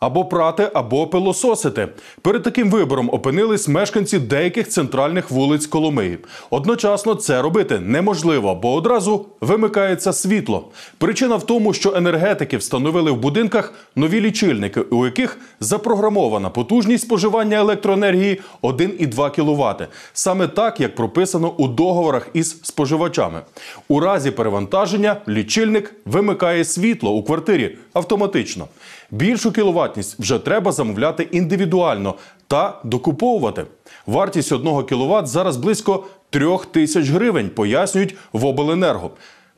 Або прати, або пилососити. Перед таким вибором опинились мешканці деяких центральних вулиць Коломиї. Одночасно це робити неможливо, бо одразу вимикається світло. Причина в тому, що енергетики встановили в будинках нові лічильники, у яких запрограмована потужність споживання електроенергії 1,2 кВт. Саме так, як прописано у договорах із споживачами. У разі перевантаження лічильник вимикає світло у квартирі автоматично. Більшу кіловатність вже треба замовляти індивідуально та докуповувати. Вартість одного кіловат зараз близько трьох тисяч гривень, пояснюють в обленерго.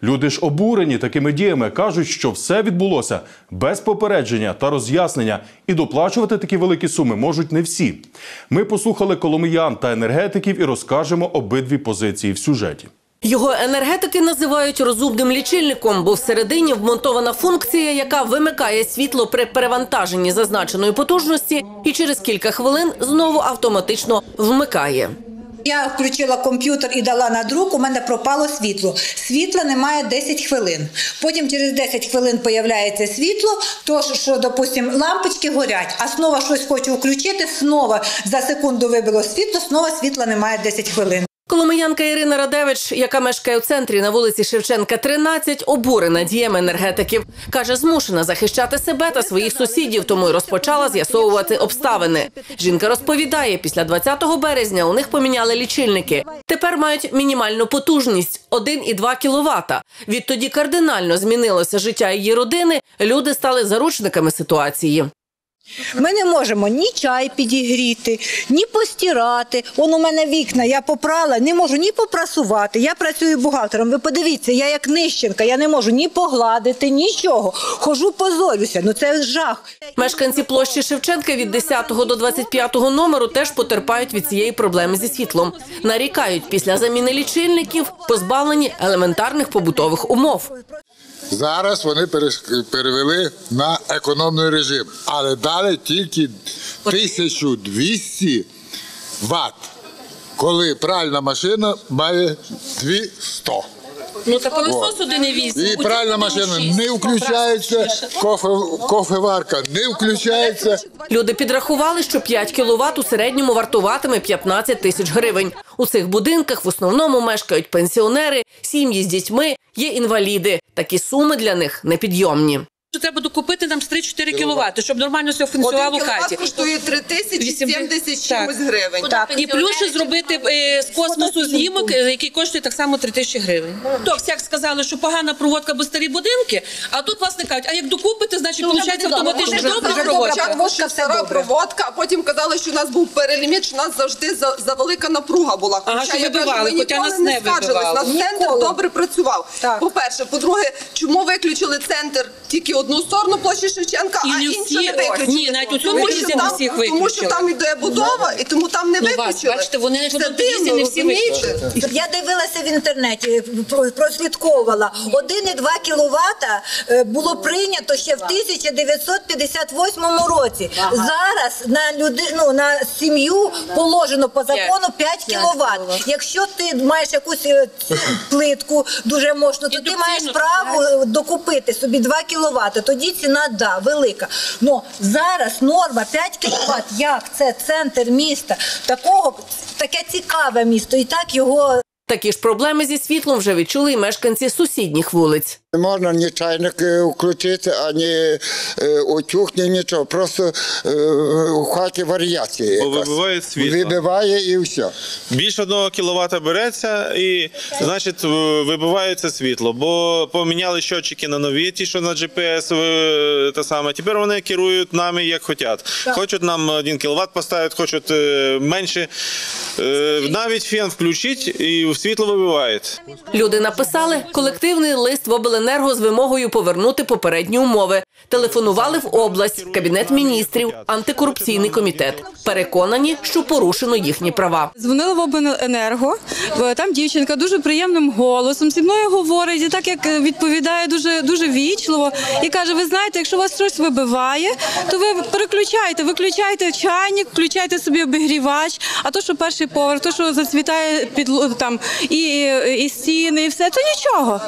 Люди ж обурені такими діями кажуть, що все відбулося без попередження та роз'яснення, і доплачувати такі великі суми можуть не всі. Ми послухали коломиян та енергетиків і розкажемо обидві позиції в сюжеті. Його енергетики називають розумним лічильником, бо всередині вмонтована функція, яка вимикає світло при перевантаженні зазначеної потужності, і через кілька хвилин знову автоматично вмикає. Я включила комп'ютер і дала на друк, у мене пропало світло. Світла немає 10 хвилин. Потім через 10 хвилин появляється світло, то що, допустим, лампочки горять, а знову щось хочу включити, знову за секунду вибило світло, знову світла немає 10 хвилин. Коломиянка Ірина Радевич, яка мешкає у центрі на вулиці Шевченка, 13, обурена діями енергетиків. Каже, змушена захищати себе та своїх сусідів, тому й розпочала з'ясовувати обставини. Жінка розповідає, після 20 березня у них поміняли лічильники. Тепер мають мінімальну потужність 1,2 кВт. Відтоді кардинально змінилося життя її родини. Люди стали заручниками ситуації. Ми не можемо ні чай підігріти, ні постирати. Вон у мене вікна, я попрала, не можу ні попрасувати. Я працюю бухгалтером. Ви подивіться, я як нищенка, я не можу ні погладити, нічого. Хожу, позорюся. Ну це жах. Мешканці площі Шевченка від 10 до 25 номеру теж потерпають від цієї проблеми зі світлом. Нарікають після заміни лічильників, позбавлені елементарних побутових умов. Зараз вони перевели на економний режим, але дали тільки 1200 Вт, коли пральна машина має 200. Ну та пилосос один і вісім. І пральна машина не включається, кофе, кофеварка не включається. Люди підрахували, що 5 кіловат у середньому вартуватиме 15 тисяч гривень. У цих будинках в основному мешкають пенсіонери, сім'ї з дітьми, є інваліди. Такі суми для них непідйомні. Що треба докупити нам з 3-4 кіловати, щоб нормально все функціонувало Один в хаті. кіловат коштує 3 тисячі Вісім- 70 Так. чимось гривень. І плюс ще зробити е, з космосу знімок, е, який коштує так само 3 тисячі гривень. То як сказали, що погана проводка, бо старі будинки, а тут власне кажуть, а як докупити, значить виходить автоматично добра проводка. Спочатку стара проводка, а потім казали, що у нас був переліміт, що у нас завжди за, за велика напруга була. Ага, що я кажу, вибивали, ми хоча ніколи нас не не скаржились. вибивали. Нас центр добре працював. По-перше, по-друге, чому виключили центр тільки одну сторону площі Шевченка, І а не іншу всі. не виключили? Ні, навіть у цьому Тому місці що не там- всіх Тому що виключили. там іде будова, і тому там не Ну, виключили. бачите, вони на Це місці дивно, не всі розумієте? виключили. Я дивилася в інтернеті, про- прослідковувала. 1,2 кВт е, було прийнято ще в 1958 році. Зараз на людину на сім'ю положено по закону 5 кВт. Якщо ти маєш якусь е, ц- плитку дуже мощну, то ти Індукційну, маєш право докупити собі 2 кВт. Тоді ціна да велика. Но зараз норма 5 кВт. Як це центр міста? Такого таке цікаве місто, і так його. Такі ж проблеми зі світлом вже відчули й мешканці сусідніх вулиць. Не можна ні чайник е, включити, ані е, утюг, ні нічого. Просто е, у хаті варіація. Бо якась. вибиває світло. Вибиває і все. Більше одного кіловата береться і, значить, вибивається світло. Бо поміняли щотчики на нові, ті, що на GPS те саме. Тепер вони керують нами як хочуть. Хочуть нам 1 кіловат поставити, хочуть менше. Е, Навіть фен включить і світло вибиває. Люди написали колективний лист в обленерго з вимогою повернути попередні умови. Телефонували в область, кабінет міністрів, антикорупційний комітет. Переконані, що порушено їхні права. Дзвонила в обленерго, там дівчинка дуже приємним голосом зі мною говорить, і так як е, відповідає дуже дуже вічливо, і каже: ви знаєте, якщо вас щось вибиває, то ви переключайте, виключайте чайник, включайте собі обігрівач. А то, що перший поверх, то що зацвітає під там і, і стіни, і все. То нічого.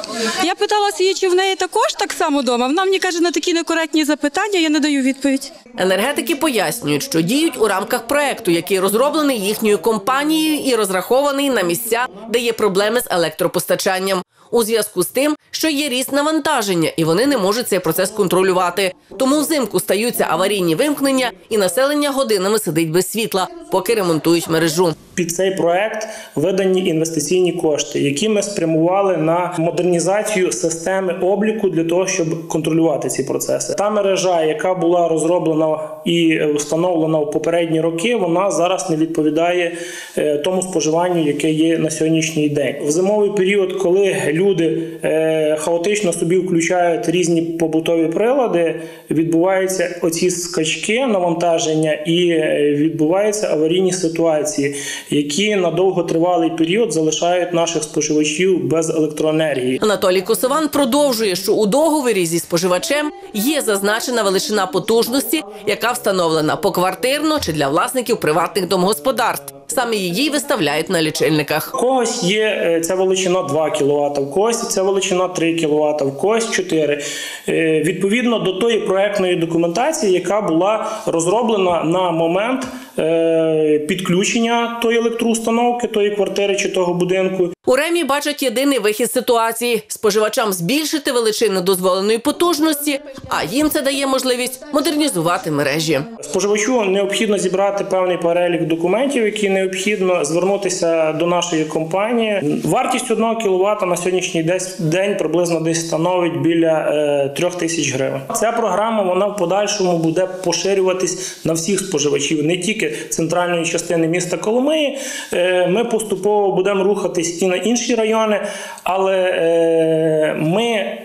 Я питалася її, чи в неї також так само вдома. Вона мені каже на такі некоректні запитання, я не даю відповідь. Енергетики пояснюють, що діють у рамках проекту, який розроблений їхньою компанією і розрахований на місця, де є проблеми з електропостачанням. У зв'язку з тим, що є ріст навантаження, і вони не можуть цей процес контролювати. Тому взимку стаються аварійні вимкнення, і населення годинами сидить без світла, поки ремонтують мережу. Під цей проект видані інвестиційні кошти, які ми спрямували на модернізацію системи обліку для того, щоб контролювати ці процеси. Та мережа, яка була розроблена і встановлена в попередні роки, вона зараз не відповідає е, тому споживанню, яке є на сьогоднішній день. В зимовий період, коли люди е, хаотично собі включають різні побутові прилади, відбуваються оці скачки навантаження і е, відбуваються аварійні ситуації, які на довготривалий період залишають наших споживачів без електроенергії. Анатолій Косован продовжує, що у договорі зі споживачем є зазначена величина потужності, яка встановлена поквартирно чи для власників приватних домогосподарств. Саме її виставляють на лічильниках. У когось є е, ця величина 2 кВт, у когось ця величина 3 кВт, у когось 4. Е, Відповідно до тої проектної документації, яка була розроблена на момент е, підключення тої електроустановки, тої квартири чи того будинку. У ремі бачать єдиний вихід ситуації споживачам збільшити величину дозволеної потужності, а їм це дає можливість модернізувати мережі. Споживачу необхідно зібрати певний перелік документів, які необхідно звернутися до нашої компанії. Вартість 1 кВт на сьогоднішній день приблизно десь становить біля е, 3 тисяч гривень. Ця програма вона в подальшому буде поширюватись на всіх споживачів, не тільки центральної частини міста Коломиї. Е, Ми поступово будемо рухатись і на інші райони, але е, ми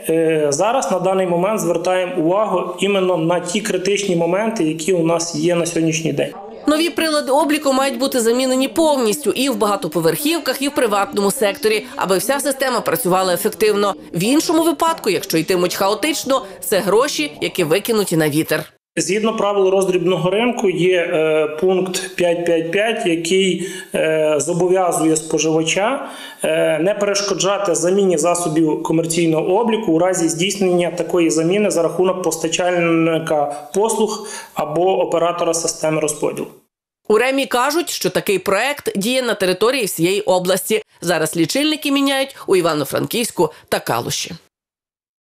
зараз на даний момент звертаємо увагу іменно на ті критичні моменти, які у нас є на сьогоднішній день. Нові прилади обліку мають бути замінені повністю і в багатоповерхівках, і в приватному секторі, аби вся система працювала ефективно. В іншому випадку, якщо йтимуть хаотично, це гроші, які викинуті на вітер. Згідно правил роздрібного ринку, є е, пункт 5.5.5, який е, зобов'язує споживача е, не перешкоджати заміні засобів комерційного обліку у разі здійснення такої заміни за рахунок постачальника послуг або оператора системи розподілу. У ремі кажуть, що такий проект діє на території всієї області. Зараз лічильники міняють у Івано-Франківську та Калуші.